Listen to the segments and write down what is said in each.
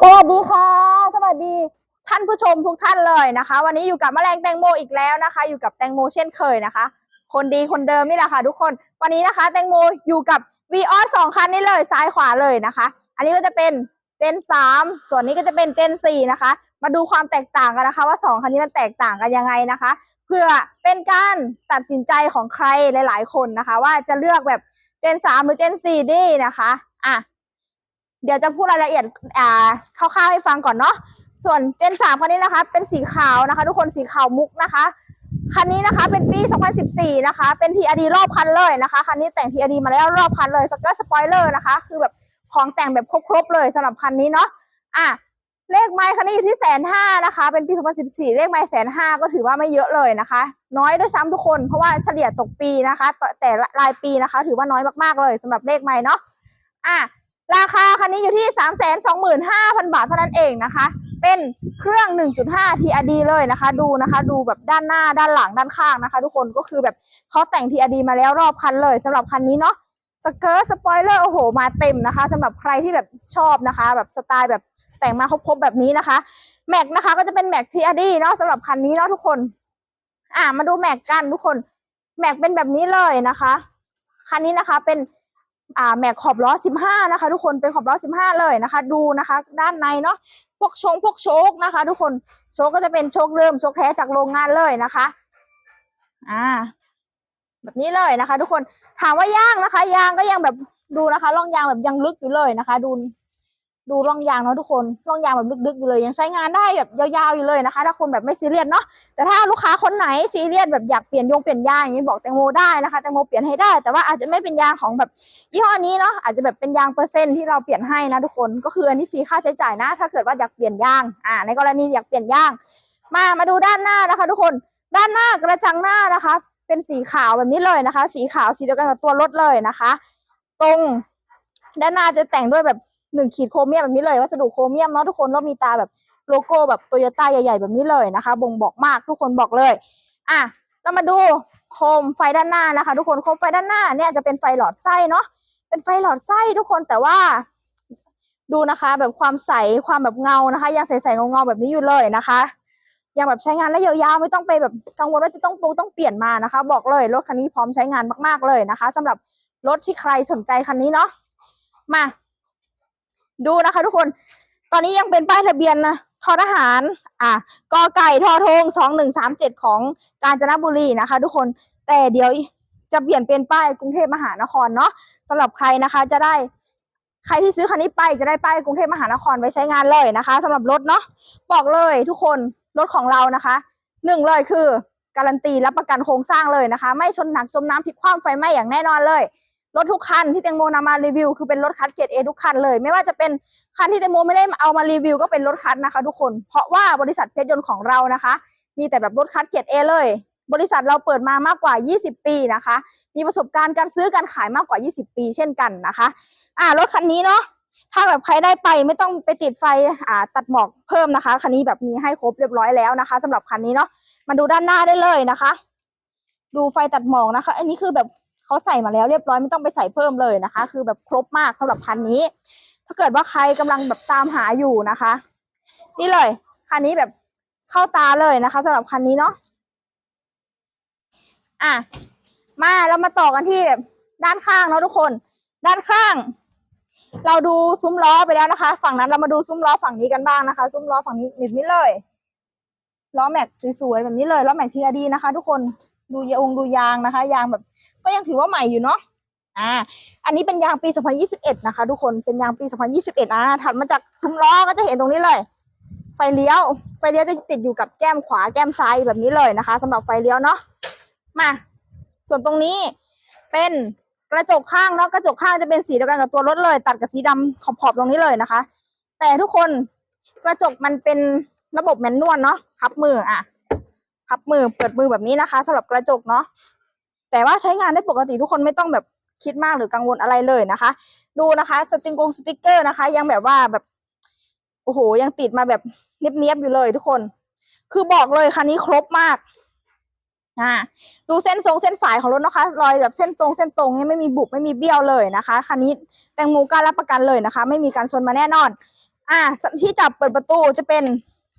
สวัสดีค่ะ สวัสดีท่านผู้ชมทุกท่านเลยนะคะ วันนี้อยู่กับแมลงแตงโมอีกแล้วนะคะ อยู่กับแตงโมเช่นเคยนะคะ คนดีคนเดิมนี่แหละค่ะทุกคนวันนี้นะคะ แตงโมอยู่กับ v ีออสสองคันนี้เลยซ้ายขวาเลยนะคะ อันนี้ก็จะเป็นเจน3ส่วนนี้ก็จะเป็นเจน4นะคะ มาดูความแตกต่างกันนะคะ ว่าสองคันนี้มันแตกต่างกันยังไงนะคะเพื่อเป็นการตัดสินใจของใครหลาย ๆ คนนะคะ ว่าจะเลือกแบบเจน3หรือเจน4ดีนะคะอะ เดี๋ยวจะพูดรายละเอียดอ่าคร่าวๆให้ฟังก่อนเนาะส่วนเจน3คันนี้นะคะ เป็นสีขาวนะคะ ทุกคนสีขาวมุกนะคะคันนี้นะคะเป็นปี 2014 นะคะ เป็น TRD รอบคันเลยนะคะ คันนี้แต่ง TRD มาแล้วรอบคันเลยสก็สปอยเลอร์นะคะ คือแบบของแต่งแบบครบๆเลยสำหรับคันนี้เนาะ อะ เลขไม้คันนี้อยู่ที่แสนห้านะคะ เป็นปี 2014 เลขไม้แสนห้าก็ถือว่าไม่เยอะเลยนะคะ น้อยด้วยซ้ำทุกคน เพราะว่าเฉลี่ยตกปีนะคะ แต่รายปีนะคะ ถือว่าน้อยมากๆเลยสำหรับเลขไม้เนาะ อะ ราคาคันนี้อยู่ที่ 3 2 5 0 0 0 บาทเท่านั้นเองนะคะ เป็นเครื่อง 1.5 TRD เลยนะคะ ดูนะคะ ดูแบบด้านหน้าด้านหลังด้านข้างนะคะ ทุกคนก็คือแบบเขาแต่ง TRD มาแล้วรอบคันเลยสำหรับคันนี้เนาะสเกิร์ตสปอยเลอร์โอ้โห มาเต็มนะคะสำหรับใครที่แบบชอบนะคะ แบบสไตล์แบบแต่งมาครบๆแบบนี้นะคะแม็กนะคะ ก็จะเป็นแม็ก TRD เนาะสำหรับคันนี้เนาะทุกคน อะมาดูแม็กกันทุกคนแม็กเป็นแบบนี้เลยนะคะคันนี้นะคะเป็น อ่าแม็กขอบล้อ 15 นะคะ ทุกคนเป็นขอบล้อ 15 เลยนะคะ ดูนะคะ ด้านในเนาะพวกชงพวกโชคนะคะ ทุกคนโชคก็จะเป็นโชคเริ่มโชคแท้จากโรงงานเลยนะคะอ่าแบบนี้เลยนะคะ ทุกคนถามว่ายางนะคะ ยางก็ยังแบบดูนะคะร่องยางแบบยังลึกอยู่เลยนะคะ ดู ดูร่องยางเนาะทุกคนร่องยางแบบลึกๆอยู่เลย ยังใช้งานได้แบบยาวๆอยู่เลยนะคะ ถ้าคนแบบไม่ซีเรียสเนาะแต่ถ้าลูกค้าคนไหนซีเรียสแบบอยากเปลี่ยนยงเปลี่ยนยางอย่างนี้บอกแตงโมได้นะคะแตงโมเปลี่ยนให้ได้ แต่ว่าอาจจะไม่เป็นยางของแบบยี่ห้อนี้เนาะอาจจะแบบเป็นยางเปอร์เซ็นต์ที่เราเปลี่ยนให้นะทุกคนก็คืออันนี้ฟรีค่าใช้จ่ายนะ ถ้าเกิดว่าอยากเปลี่ยนยางอ่าในกรณีอยากเปลี่ยนยาง มามาดูด้านหน้านะคะ ทุกคนด้านหน้ากระจังหน้านะคะ เป็นสีขาวแบบนี้เลยนะคะ สีขาวสีเดียวกันกับตัวรถเลยนะคะ ตรงด้านหน้าจะแต่งด้วยแบบ หนึ่งขีดโครเมียมแบบนี้เลย วัสดุโครเมียมเนาะทุกคนแล้วมีตาแบบโลโก้แบบโตโยต้าใหญ่ๆ แบบนี้เลยนะคะ บ่งบอกมากทุกคนบอกเลย อะเรามาดูโคมไฟด้านหน้านะคะ ทุกคนโคมไฟด้านหน้าเนี่ยจะเป็นไฟหลอดไส้เนาะเป็นไฟหลอดไส้ทุกคนแต่ว่า ดูนะคะ แบบความใสความแบบเงานะคะ ยังใสๆเงาๆแบบนี้อยู่เลยนะคะยังแบบใช้งานได้ยาวๆไม่ต้องไปแบบกังวลว่าจะต้องปรุงต้องเปลี่ยนมานะคะ บอกเลยรถคันนี้พร้อมใช้งานมากๆเลยนะคะสำหรับรถที่ใครสนใจคันนี้เนาะมา ดูนะคะ ทุกคน ตอนนี้ยังเป็นป้ายทะเบียนนะทอทหาร อะกอไก่ทอทงสองหนึ่งสามเจ็ดของกาญจนบุรีนะคะ ทุกคน แต่เดี๋ยวจะเปลี่ยนเป็นป้ายกรุงเทพมหานครเนาะสำหรับใครนะคะ จะได้ใครที่ซื้อคันนี้ไปจะได้ป้ายกรุงเทพมหานครไว้ใช้งานเลยนะคะสำหรับรถเนาะบอกเลยทุกคนรถของเรานะคะหนึ่งเลยคือการันตีรับประกันโครงสร้างเลยนะคะ ไม่ชนหนักจมน้ำพลิกคว่ำไฟไหม้อย่างแน่นอนเลย รถทุกคันที่แตงโมนำมารีวิว คือเป็นรถคัดเกรดเอทุกคันเลย ไม่ว่าจะเป็นคันที่แตงโมไม่ได้เอามารีวิวก็เป็นรถคัดนะคะ ทุกคน เพราะว่าบริษัทเพชรยนต์ของเรานะคะ มีแต่แบบรถคัดเกรดเอเลย บริษัทเราเปิดมามากกว่า 20 ปีนะคะ มีประสบการณ์การซื้อการขายมากกว่า 20 ปี เช่นกันนะคะ อ่ารถคันนี้เนาะถ้าแบบใครได้ไปไม่ต้องไปติดไฟอ่าตัดหมอกเพิ่มนะคะคันนี้แบบมีให้ครบเรียบร้อยแล้วนะคะสำหรับคันนี้เนาะมาดูด้านหน้าได้เลยนะคะ ดูไฟตัดหมอกนะคะ อันนี้คือแบบ เขาใส่มาแล้วเรียบร้อยไม่ต้องไปใส่เพิ่มเลยนะคะ คือแบบครบมากสำหรับคันนี้ ถ้าเกิดว่าใครกำลังแบบตามหาอยู่นะคะ นี่เลยคันนี้แบบเข้าตาเลยนะคะสำหรับคันนี้เนาะอะมาเรามาต่อกันที่แบบด้านข้างเนาะทุกคน ด้านข้าง เราดูซุ้มล้อไปแล้วนะคะ ฝั่งนั้นเรามาดูซุ้มล้อฝั่งนี้กันบ้างนะคะ ซุ้มล้อฝั่งนี้นิดนี้เลยล้อแม็กสวยๆแบบนี้เลยล้อแม็กทีอดีนะคะ ทุกคน ดูยางดูยางนะคะ ยางแบบ ก็ยังถือว่าใหม่อยู่เนาะอ่า อันนี้เป็นยางปี 2021 นะคะ ทุกคนเป็นยางปี 2021อ่าถัดมาจากซุ้มล้อก็จะเห็นตรงนี้เลย ไฟเลี้ยว ไฟเลี้ยวจะติดอยู่กับแก้มขวาแก้มซ้ายแบบนี้เลยนะคะสำหรับไฟเลี้ยวเนาะมา ส่วนตรงนี้เป็นกระจกข้างเนาะกระจกข้างจะเป็นสีเดียวกันกับตัวรถเลย ตัดกับสีดำขอบๆตรงนี้เลยนะคะ แต่ทุกคนกระจกมันเป็นระบบแมนนวลเนาะพับมืออะ พับมือเปิดมือแบบนี้นะคะสำหรับกระจกเนาะแต่ว่าใช้งานได้ปกติทุกคนไม่ต้องแบบคิดมากหรือกังวลอะไรเลยนะคะ ดูนะคะสติงกงสติกเกอร์นะคะ ยังแบบว่าแบบโอ้โหยังติดมาแบบเนียบๆอยู่เลยทุกคน คือบอกเลยคันนี้ครบมากอ่าดูเส้นทรงเส้นสายของรถนะคะ รอยแบบเส้นตรงเส้นตรงเนี่ยไม่มีบุบไม่มีเบี้ยวเลยนะคะคันนี้แตงโมกล้ารับประกันเลยนะคะ ไม่มีการชนมาแน่นอน อ่าที่จับเปิดประตูจะเป็น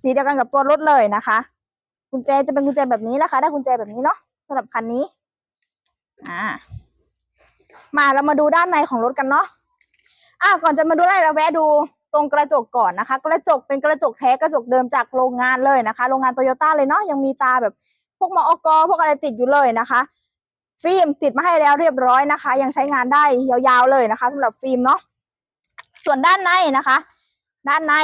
สีเดียวกันกับตัวรถเลยนะคะ กุญแจจะเป็นกุญแจแบบนี้นะคะ ได้กุญแจแบบนี้เนาะสำหรับคันนี้ อ่า มาเรามาดูด้านในของรถกันเนาะอ่าก่อนจะมาดูได้เราแวะดูตรงกระจกก่อนนะคะ กระจกเป็นกระจกแท้กระจกเดิมจากโรงงานเลยนะคะ โรงงานโตโยต้าเลยเนาะยังมีตาแบบ พวกมออกพวกอะไรติดอยู่เลยนะคะ ฟิล์มติดมาให้แล้วเรียบร้อยนะคะ ยังใช้งานได้ยาวๆเลยนะคะสำหรับฟิล์มเนาะส่วนด้านในนะคะ ด้านใน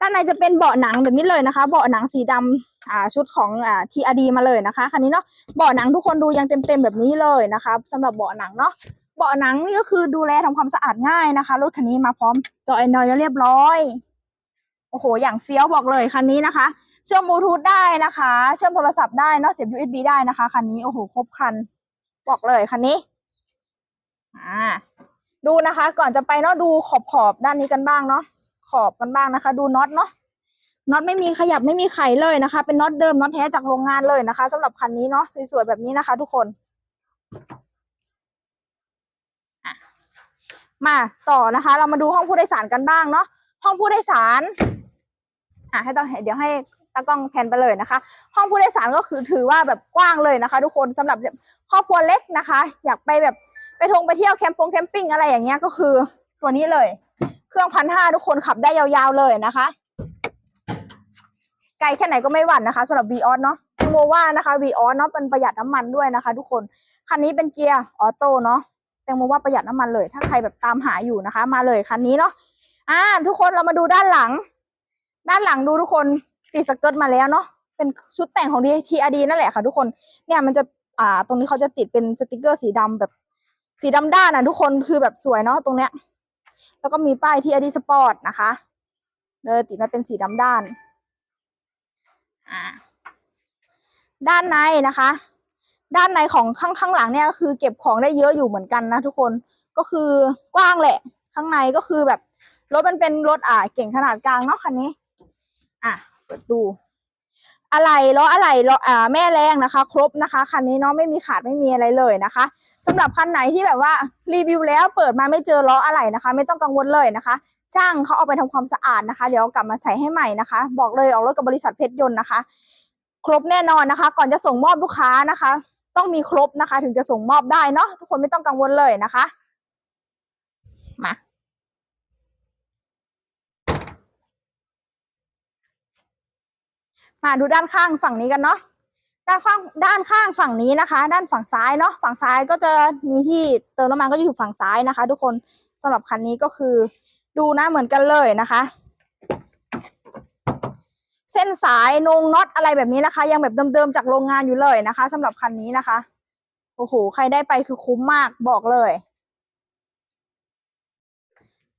ด้านในจะเป็นเบาะหนังแบบนี้เลยนะคะ เบาะหนังสีดำอ่าชุดของอ่าทีอาดีมาเลยนะคะคันนี้เนาะเบาะหนังทุกคนดูยังเต็มๆแบบนี้เลยนะคะสำหรับเบาะหนังเนาะเบาะหนังนี่ก็คือดูแลทำความสะอาดง่ายนะคะรถคันนี้มาพร้อมจอแอนดรอยเรียบร้อยโอ้โห อย่างเฟี้ยวบอกเลยคันนี้นะคะ เชื่อมบลูทูธได้นะคะ เชื่อมโทรศัพท์ได้เนาะเสียบ USB ได้นะคะคันนี้โอ้โหครบครันบอกเลยคันนี้อ่าดูนะคะ ก่อนจะไปเนาะดูขอบขอบๆด้านนี้กันบ้างเนาะ ขอบกันบ้างนะคะ ดูน็อตเนาะน็อตไม่มีขยับไม่มีไขเลยนะคะ เป็นน็อตเดิมน็อตแท้จากโรงงานเลยนะคะสำหรับคันนี้เนาะสวยๆแบบนี้นะคะ ทุกคนมาต่อนะคะ เรามาดูห้องผู้โดยสารกันบ้างเนาะห้องผู้โดยสารอะให้ต้องเดี๋ยวให้ตากล้องแพนไปเลยนะคะ ห้องผู้โดยสารก็คือถือว่าแบบกว้างเลยนะคะ ทุกคนสำหรับครอบครัวเล็กนะคะ อยากไปแบบไปทงไปเที่ยวแคมปงแคมปิ้งอะไรอย่างเงี้ยก็คือตัวนี้เลย เครื่องพันห้าทุกคนขับได้ยาวๆเลยนะคะไกลแค่ไหนก็ไม่หวั่นนะคะสำหรับ v ีออสเนาะโมว่านะคะ v ีออสเนาะเป็นประหยัดน้ำมันด้วยนะคะ ทุกคนคันนี้เป็นเกียร์ออโต้เนาะแตงโมว่าประหยัดน้ำมันเลย ถ้าใครแบบตามหาอยู่นะคะ มาเลยคันนี้เนาะอ่า ทุกคนเรามาดูด้านหลัง ด้านหลังดูทุกคนติดสเกิร์ตมาแล้วเนาะเป็นชุดแต่งของดีทีอาดีนั่นแหละค่ะ ทุกคนเนี่ยมันจะอ่า ตรงนี้เขาจะติดเป็นสติกเกอร์สีดำแบบสีดำด้านนะทุกคนคือแบบสวยเนาะตรงเนี้ย แล้วก็มีป้ายที่อดีสปอร์ตนะคะเลยติดมาเป็นสีดำด้าน ด้านในนะคะ ด้านในของข้างข้างหลังเนี่ยก็คือเก็บของได้เยอะอยู่เหมือนกันนะทุกคนก็คือกว้างแหละ ข้างในก็คือแบบรถมันเป็นรถอ่าเก่งขนาดกลางเนาะคันนี้ อะเปิดดู อะไรล้ออะไรล้ออ่าแม่แรงนะคะ ครบนะคะคันนี้เนาะไม่มีขาดไม่มีอะไรเลยนะคะสำหรับคันไหนที่แบบว่ารีวิวแล้วเปิดมาไม่เจอล้ออะไรนะคะ ไม่ต้องกังวลเลยนะคะ ช่างเขาเอาไปทำความสะอาดนะคะ เดี๋ยวกลับมาใส่ให้ใหม่นะคะ บอกเลยออกรถกับบริษัทเพชรยนต์นะคะ ครบแน่นอนนะคะ ก่อนจะส่งมอบลูกค้านะคะ ต้องมีครบนะคะ ถึงจะส่งมอบได้เนาะทุกคนไม่ต้องกังวลเลยนะคะ มา มาดูด้านข้างฝั่งนี้กันเนาะด้านข้างด้านข้างฝั่งนี้นะคะ ด้านฝั่งซ้ายเนาะฝั่งซ้ายก็จะมีที่เติมน้ำมันก็จะอยู่ฝั่งซ้ายนะคะ ทุกคนสำหรับคันนี้ก็คือ ดูนะเหมือนกันเลยนะคะ เส้นสายนงน็อตอะไรแบบนี้นะคะ ยังแบบเดิมๆจากโรงงานอยู่เลยนะคะสำหรับคันนี้นะคะโอ้โหใครได้ไปคือคุ้มมากบอกเลย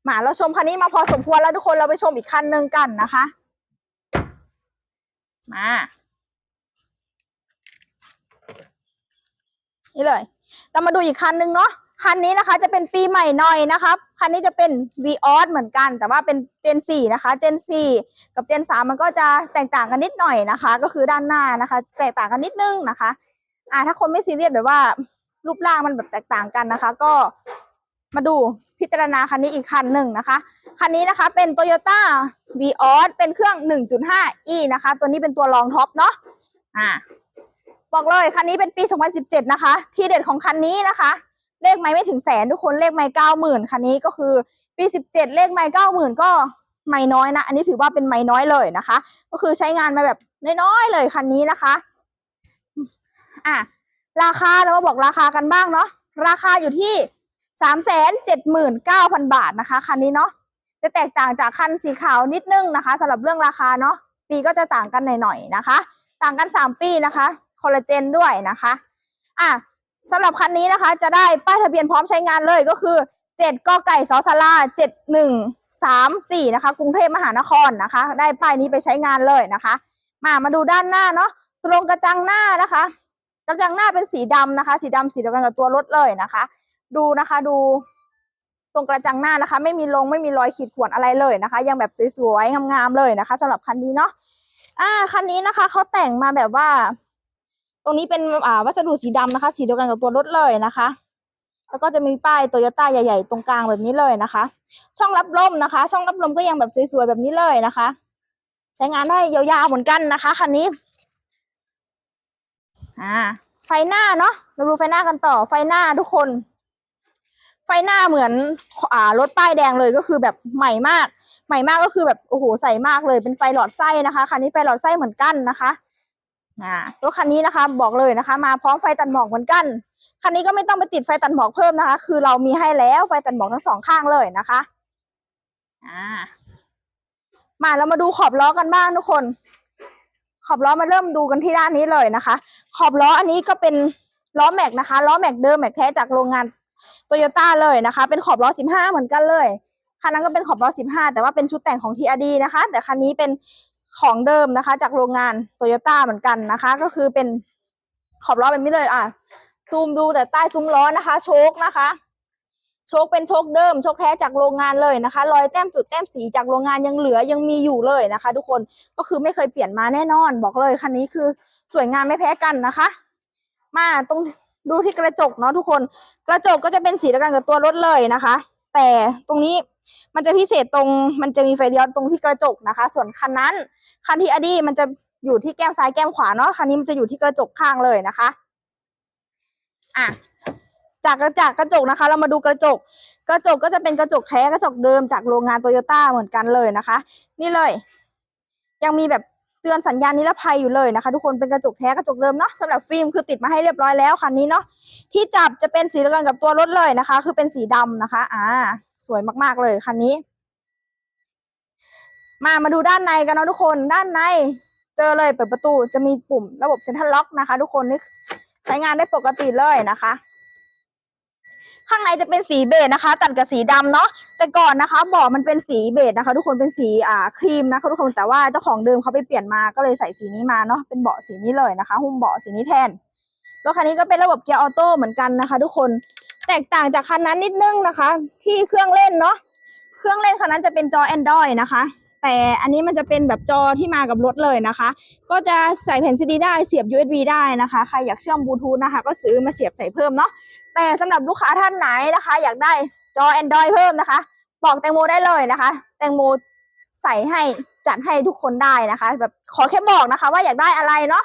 มาเราชมคันนี้มาพอสมควรแล้วทุกคนเราไปชมอีกคันหนึ่งกันนะคะ มานี่เลย เรามาดูอีกคันหนึ่งเนาะคันนี้นะคะจะเป็นปีใหม่หน่อยนะครับ คันนี้จะเป็น v ีออสเหมือนกัน แต่ว่าเป็น Gen 4 นะคะ Gen 4 กับ Gen 3 มันก็จะแตกต่างกันนิดหน่อยนะคะ ก็คือด้านหน้านะคะ แตกต่างกันนิดนึงนะคะ อ่า ถ้าคนไม่ซีเรียสแบบว่า รูปร่างมันแบบแตกต่างกันนะคะ ก็มาดูพิจารณาคันนี้อีกคันหนึ่งนะคะ คันนี้นะคะเป็น Toyota v ีออสเป็นเครื่อง 1.5e นะคะ ตัวนี้เป็นตัวรองท็อปเนาะอ่าบอกเลยคันนี้เป็นปี 2017 นะคะ ที่เด็ดของคันนี้นะคะ เลขไม่ไม่ถึงแสนทุกคนเลขไม่เก้าหมื่นคันนี้ก็คือปี 17 เลขไม่เก้าหมื่นก็ไม่น้อยนะ อันนี้ถือว่าเป็นไม่น้อยเลยนะคะ ก็คือใช้งานมาแบบน้อยๆเลยคันนี้นะคะอะราคาเรามาบอกราคากันบ้างเนาะราคาอยู่ที่สามแสนเจ็ดหมื่นเก้าพันบาทนะคะคันนี้เนาะ จะแตกต่างจากคันสีขาวนิดนึงนะคะสำหรับเรื่องราคาเนาะปีก็จะต่างกันหน่อยๆนะคะ ต่างกันสามปีนะคะคอลลาเจนด้วยนะคะอะสำหรับคันนี้นะคะ จะได้ป้ายทะเบียนพร้อมใช้งานเลยก็คือเจ็ดกไก่สอสาราเจ็ดหนึ่งสามสี่นะคะกรุงเทพมหานครนะคะ ได้ป้ายนี้ไปใช้งานเลยนะคะ มามาดูด้านหน้าเนาะตรงกระจังหน้านะคะ กระจังหน้าเป็นสีดำนะคะ สีดำสีเดียวกันกับตัวรถเลยนะคะ ดูนะคะดู รงกระจังหน้านะคะ ไม่มีลงไม่มีรอยขีดข่วนอะไรเลยนะคะ ยังแบบสวยๆงามๆเลยนะคะสำหรับคันนี้เนาะอ่าคันนี้นะคะเขาแต่งมาแบบว่า ตรงนี้เป็นอ่าวัสดุสีดำนะคะ สีเดียวกันกับตัวรถเลยนะคะแล้วก็จะมีป้ายโตโยต้าใหญ่ๆ ตรงกลางแบบนี้เลยนะคะ ช่องรับลมนะคะ ช่องรับลมก็ยังแบบสวยๆแบบนี้เลยนะคะ ใช้งานได้ยาวๆเหมือนกันนะคะคันนี้อ่าไฟหน้าเนาะเราดูไฟหน้ากันต่อไฟหน้าทุกคน ไฟหน้าเหมือนอ่ารถป้ายแดงเลยก็คือแบบใหม่มาก ใหม่มากก็คือแบบโอ้โหใสมากเลยเป็นไฟหลอดไส้นะคะคันนี้ไฟหลอดไส้เหมือนกันนะคะอ่ารถคันนี้นะคะบอกเลยนะคะ มาพร้อมไฟตัดหมอกเหมือนกันคันนี้ก็ไม่ต้องไปติดไฟตัดหมอกเพิ่มนะคะ คือเรามีให้แล้วไฟตัดหมอกทั้งสองข้างเลยนะคะอ่ามาเรามาดูขอบล้อกันบ้างทุกคน ขอบล้อมาเริ่มดูกันที่ด้านนี้เลยนะคะ ขอบล้ออันนี้ก็เป็นล้อแม็กนะคะล้อแม็กเดิมแม็กแท้จากโรงงาน โตโยต้าเลยนะคะ เป็นขอบล้อ 15 เหมือนกันเลยคันนั้นก็เป็นขอบล้อ 15 แต่ว่าเป็นชุดแต่งของ TRD นะคะ แต่คันนี้เป็นของเดิมนะคะ จากโรงงานโตโยต้าเหมือนกันนะคะ ก็คือเป็นขอบล้อแบบนี้เลยอะซูมดูแต่ใต้ซุ้มล้อนะคะ โชคนะคะ โชคเป็นโชคเดิม โชคแท้จากโรงงานเลยนะคะ รอยแต้มจุดแต้มสีจากโรงงานยังเหลือยังมีอยู่เลยนะคะ ทุกคนก็คือไม่เคยเปลี่ยนมาแน่นอน บอกเลยคันนี้คือสวยงามไม่แพ้กันนะคะ มาตรง ดูที่กระจกเนาะทุกคน กระจกก็จะเป็นสีเดียวกันกับตัวรถเลยนะคะ แต่ตรงนี้มันจะพิเศษตรงมันจะมีไฟเลี้ยวตรงที่กระจกนะคะ ส่วนคันนั้น คันที่อดีมันจะอยู่ที่แก้มซ้ายแก้มขวาเนาะคันนี้มันจะอยู่ที่กระจกข้างเลยนะคะอะจากจากกระจกนะคะ เรามาดูกระจก กระจกก็จะเป็นกระจกแท้กระจกเดิมจากโรงงานโตโยต้าเหมือนกันเลยนะคะ นี่เลย ยังมีแบบ เตือนสัญญาณนิรภัยอยู่เลยนะคะทุกคนเป็นกระจกแท้กระจกเดิมเนาะสำหรับฟิล์มคือติดมาให้เรียบร้อยแล้วคันนี้เนาะที่จับจะเป็นสีเดียวกันกับตัวรถเลยนะคะ คือเป็นสีดำนะคะ อ่า สวยมากๆเลยคันนี้ มามาดูด้านในกันเนาะทุกคนด้านใน เจอเลยเปิดประตูจะมีปุ่มระบบเซ็นทรัลล็อกนะคะ ทุกคนนี่ใช้งานได้ปกติเลยนะคะ ข้างในจะเป็นสีเบจนะคะ ตัดกับสีดำเนาะแต่ก่อนนะคะเบาะมันเป็นสีเบจนะคะ ทุกคนเป็นสีอ่าครีมนะคะทุกคนแต่ว่าเจ้าของเดิมเขาไปเปลี่ยนมาก็เลยใส่สีนี้มาเนาะเป็นเบาะสีนี้เลยนะคะ หุ้มเบาะสีนี้แทนรถคันนี้ก็เป็นระบบเกียร์ออโต้เหมือนกันนะคะ ทุกคนแตกต่างจากคันนั้นนิดนึงนะคะ ที่เครื่องเล่นเนาะเครื่องเล่นคันนั้นจะเป็นจอ Android นะคะ แต่อันนี้มันจะเป็นแบบจอที่มากับรถเลยนะคะ ก็จะใส่แผ่นซีดีได้เสียบ USB ได้นะคะ ใครอยากเชื่อมบลูทูธนะคะ ก็ซื้อมาเสียบใส่เพิ่มเนาะ แต่สำหรับลูกค้าท่านไหนนะคะ อยากได้จอ Android เพิ่มนะคะ บอกแตงโมได้เลยนะคะ แตงโมใส่ให้จัดให้ทุกคนได้นะคะ แบบขอแค่บอกนะคะ ว่าอยากได้อะไรเนาะ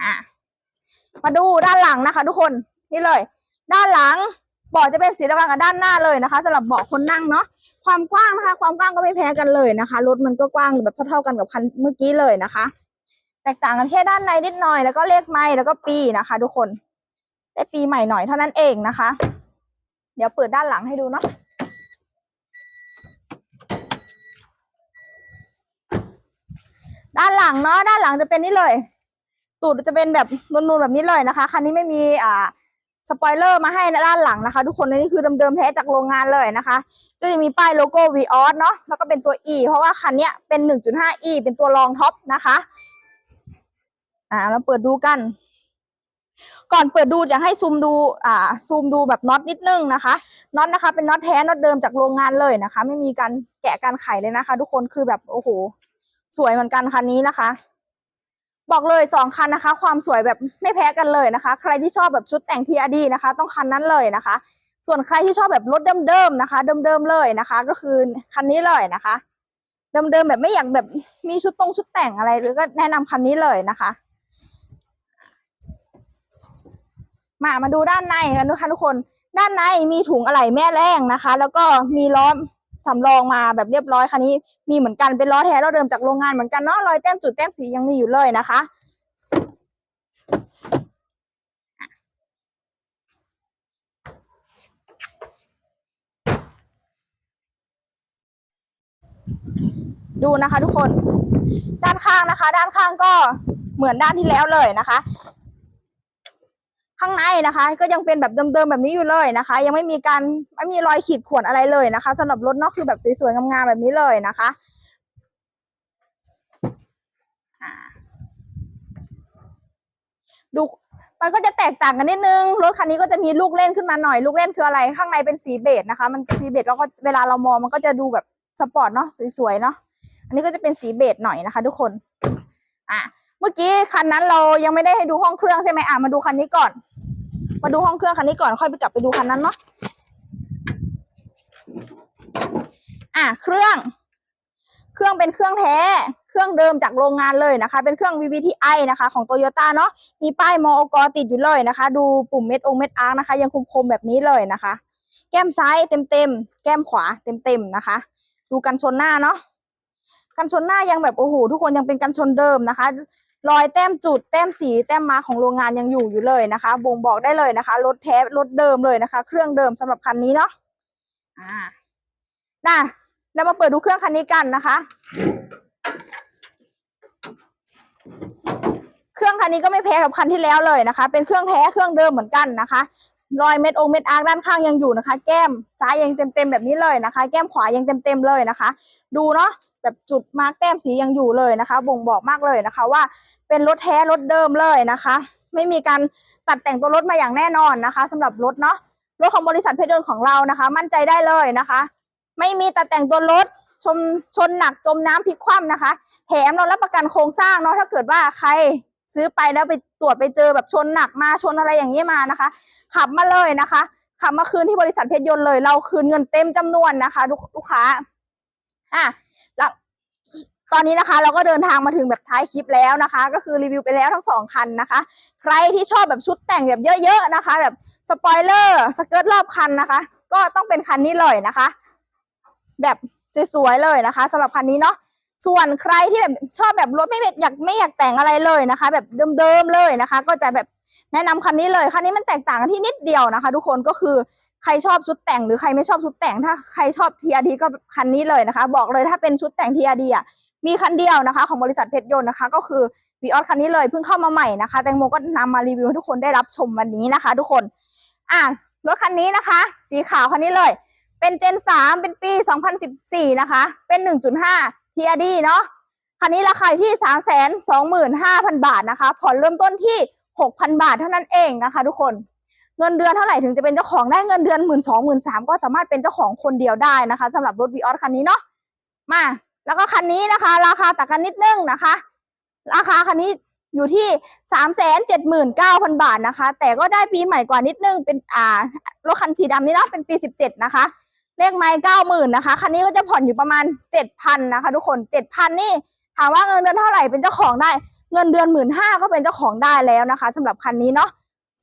อะมาดูด้านหลังนะคะ ทุกคนนี่เลย ด้านหลังเบาะจะเป็นสีเดียวกันกับด้านหน้าเลยนะคะสำหรับเบาะคนนั่งเนาะความกว้างนะคะ ความกว้างก็ไม่แพ้กันเลยนะคะรถมันก็กว้างแบบเท่าๆกันกับคันเมื่อกี้เลยนะคะ แตกต่างกันแค่ด้านในนิดหน่อยแล้วก็เลขไม้แล้วก็ปีนะคะ ทุกคน ได้ปีใหม่หน่อยเท่านั้นเองนะคะ เดี๋ยวเปิดด้านหลังให้ดูเนาะด้านหลังเนาะด้านหลังจะเป็นนี่เลย ตูดจะเป็นแบบนูนๆแบบนี้เลยนะคะคันนี้ไม่มีอ่าสปอยเลอร์มาให้ด้านหลังนะคะ ทุกคนนี่คือเดิมๆแท้จากโรงงานเลยนะคะ ก็จะมีป้ายโลโก้ v ีออสเนาะแล้วก็เป็นตัว E เพราะว่าคันนี้เป็น 1.5 E เป็นตัวรองท็อปนะคะ อ่าเราเปิดดูกัน ก่อนเปิดดูจะให้ซูมดูอ่าซูมดูแบบน็อตนิดนึงนะคะน็อตนะคะเป็นน็อตแท้น็อตเดิมจากโรงงานเลยนะคะ ไม่มีการแกะการไขเลยนะคะ ทุกคนคือแบบโอ้โหสวยเหมือนกันคันนี้นะคะ บอกเลยสองคันนะคะ ความสวยแบบไม่แพ้กันเลยนะคะ ใครที่ชอบแบบชุดแต่ง TRD นะคะ ต้องคันนั้นเลยนะคะ ส่วนใครที่ชอบแบบรถเดิมๆนะคะ เดิมๆเลยนะคะ ก็คือคันนี้เลยนะคะเดิมๆแบบไม่อยากแบบมีชุดตรงชุดแต่งอะไรหรือก็แนะนำคันนี้เลยนะคะ มามาดูด้านในกันนะคะทุกคน ด้านในมีถุงอะไหล่แม่แรงนะคะ แล้วก็มีล้อสำรองมาแบบเรียบร้อยคันนี้มีเหมือนกันเป็นล้อแท้ล้อเดิมจากโรงงานเหมือนกันเนาะรอยแต้มจุดแต้มสียังมีอยู่เลยนะคะ ดูนะคะทุกคน ด้านข้างนะคะ ด้านข้างก็เหมือนด้านที่แล้วเลยนะคะ ข้างในนะคะ ก็ยังเป็นแบบเดิมๆแบบนี้อยู่เลยนะคะ ยังไม่มีการไม่มีรอยขีดข่วนอะไรเลยนะคะสำหรับรถเนอกคือแบบสวยๆงามๆแบบนี้เลยนะคะอ่าดูมันก็จะแตกต่างกันนิดนึง รถคันนี้ก็จะมีลูกเล่นขึ้นมาหน่อย ลูกเล่นคืออะไร ข้างในเป็นสีเบจนะคะ มันสีเบจแล้วก็เวลาเรามองมันก็จะดูแบบสปอร์ตเนาะสวยๆเนาะ อันนี้ก็จะเป็นสีเบจหน่อยนะคะ ทุกคน อะ เมื่อกี้คันนั้นเรายังไม่ได้ให้ดูห้องเครื่องใช่ไหมอะมาดูคันนี้ก่อน มาดูห้องเครื่องคันนี้ก่อนค่อยไปกลับไปดูคันนั้นเนาะอะเครื่อง เครื่องเป็นเครื่องแท้ เครื่องเดิมจากโรงงานเลยนะคะ เป็นเครื่อง VVTi นะคะ ของโตโยต้าเนาะมีป้ายมอกติดอยู่เลยนะคะ ดูปุ่มเม็ดองเม็ดอาร์นะคะ ยังคมๆแบบนี้เลยนะคะ แก้มซ้ายเต็มๆแก้มขวาเต็มๆนะคะ ดูกันชนหน้าเนาะกันชนหน้ายังแบบโอ้โหทุกคนยังเป็นกันชนเดิมนะคะ รอยแต้มจุดแต้มสีแต้มมาของโรงงานยังอยู่อยู่เลยนะคะ บ่งบอกได้เลยนะคะรถแท้รถเดิมเลยนะคะ เครื่องเดิมสำหรับคันนี้เนาะอ่าน่ะเรามาเปิดดูเครื่องคันนี้กันนะคะ เครื่องคันนี้ก็ไม่แพ้กับคันที่แล้วเลยนะคะ เป็นเครื่องแท้เครื่องเดิมเหมือนกันนะคะ รอยเม็ดองเม็ดอาร์ด้านข้างยังอยู่นะคะ แก้มซ้ายยังเต็มๆแบบนี้เลยนะคะ แก้มขวายังเต็มๆเลยนะคะ ดูเนาะ แบบจุดมาร์กแต้มสียังอยู่เลยนะคะ บ่งบอกมากเลยนะคะว่าเป็นรถแท้รถเดิมเลยนะคะ ไม่มีการตัดแต่งตัวรถมาอย่างแน่นอนนะคะสำหรับรถเนาะรถของบริษัทเพชรยนต์ของเรานะคะ มั่นใจได้เลยนะคะ ไม่มีตัดแต่งตัวรถชนชนหนักจมน้ำพลิกคว่ำนะคะ แถมเรารับประกันโครงสร้างเนาะถ้าเกิดว่าใครซื้อไปแล้วไปตรวจไปเจอแบบชนหนักมาชนอะไรอย่างนี้มานะคะ ขับมาเลยนะคะขับมาคืนที่บริษัทเพชรยนต์เลย เราคืนเงินเต็มจำนวนนะคะลูกค้าอะ ตอนนี้นะคะเราก็เดินทางมาถึงแบบท้ายคลิปแล้วนะคะ ก็คือรีวิวไปแล้วทั้งสองคันนะคะ ใครที่ชอบแบบชุดแต่งแบบเยอะๆนะคะ แบบสปอยเลอร์สเกิร์ตรอบคันนะคะ ก็ต้องเป็นคันนี้เลยนะคะ แบบสวยๆเลยนะคะสำหรับคันนี้เนาะส่วนใครที่แบบชอบแบบรถไม่อยากไม่อยากแต่งอะไรเลยนะคะ แบบเดิมๆเลยนะคะ ก็จะแบบแนะนำคันนี้เลยคันนี้มันแตกต่างกันที่นิดเดียวนะคะ ทุกคนก็คือใครชอบชุดแต่งหรือใครไม่ชอบชุดแต่งถ้าใครชอบ TRD ก็คันนี้เลยนะคะ บอกเลยถ้าเป็นชุดแต่ง TRD อะ มีคันเดียวนะคะ ของบริษัทเพชรยนต์นะคะ ก็คือวีออสคันนี้เลยเพิ่งเข้ามาใหม่นะคะ แตงโมก็นำมารีวิวให้ทุกคนได้รับชมวันนี้นะคะ ทุกคน อะรถคันนี้นะคะ สีขาวคันนี้เลย เป็นเจนสามเป็นปี 2014 นะคะ เป็น1.5 TRD เนาะคันนี้ราคาอยู่ที่ 325,000 บาทนะคะ ผ่อนเริ่มต้นที่ 6,000 บาทเท่านั้นเองนะคะ ทุกคนเงินเดือนเท่าไหร่ถึงจะเป็นเจ้าของได้เงินเดือน1 2 0 0 0 1 3 0 0ก็สามารถเป็นเจ้าของคนเดียวได้นะคะสำหรับรถวีออสคันนี้เนาะมา แล้วก็คันนี้นะคะ ราคาต่างกันนิดนึงนะคะ ราคาคันนี้อยู่ที่379,000บาทนะคะ แต่ก็ได้ปีใหม่กว่านิดนึงเป็นอ่ารถคันสีดำนี้เนะเป็นปี17นะคะ เลขไม้เก้าหมื่นนะคะคันนี้ก็จะผ่อนอยู่ประมาณเจ็ดพันนะคะ ทุกคนเจ็ดพันนี่ถามว่าเงินเดือนเท่าไหร่เป็นเจ้าของได้ เงินเดือนหมื่นห้าก็เป็นเจ้าของได้แล้วนะคะสำหรับคันนี้เนาะ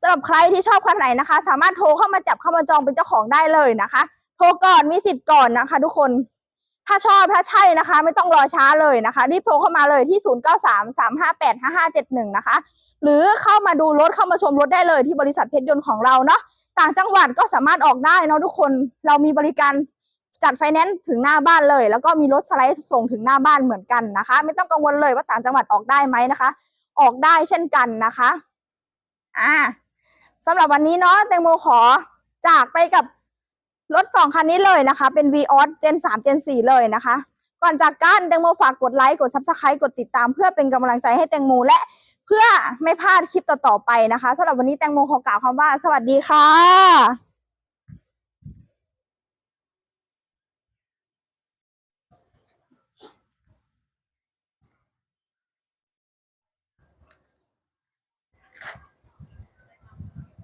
สำหรับใครที่ชอบคันไหนนะคะ สามารถโทรเข้ามาจับเข้ามาจองเป็นเจ้าของได้เลยนะคะ โทรก่อนมีสิทธิ์ก่อนนะคะ ทุกคน ถ้าชอบถ้าใช่นะคะ ไม่ต้องรอช้าเลยนะคะ รีบโทรเข้ามาเลยที่ 0 9 3 3 5 8 5 5 7 1 นะคะ หรือเข้ามาดูรถเข้ามาชมรถได้เลยที่บริษัทเพชรยนต์ของเราเนาะต่างจังหวัดก็สามารถออกได้เนาะทุกคนเรามีบริการจัดไฟแนนซ์ถึงหน้าบ้านเลย แล้วก็มีรถสไลด์ส่งถึงหน้าบ้านเหมือนกันนะคะ ไม่ต้องกังวลเลยว่าต่างจังหวัดออกได้ไหมนะคะ ออกได้เช่นกันนะคะอ่าสำหรับวันนี้เนาะแตงโมขอจากไปกับ รถสองคันนี้เลยนะคะ เป็น v ีออส Gen 3 Gen 4เลยนะคะ ก่อนจากกันแตงโมฝากกดไลค์ กด Subscribe กดติดตาม เพื่อเป็นกำลังใจให้แตงโมและเพื่อไม่พลาดคลิปต่อๆไปนะคะสำหรับวันนี้แตงโมขอกล่าวคำว่า สวัสดีค่ะ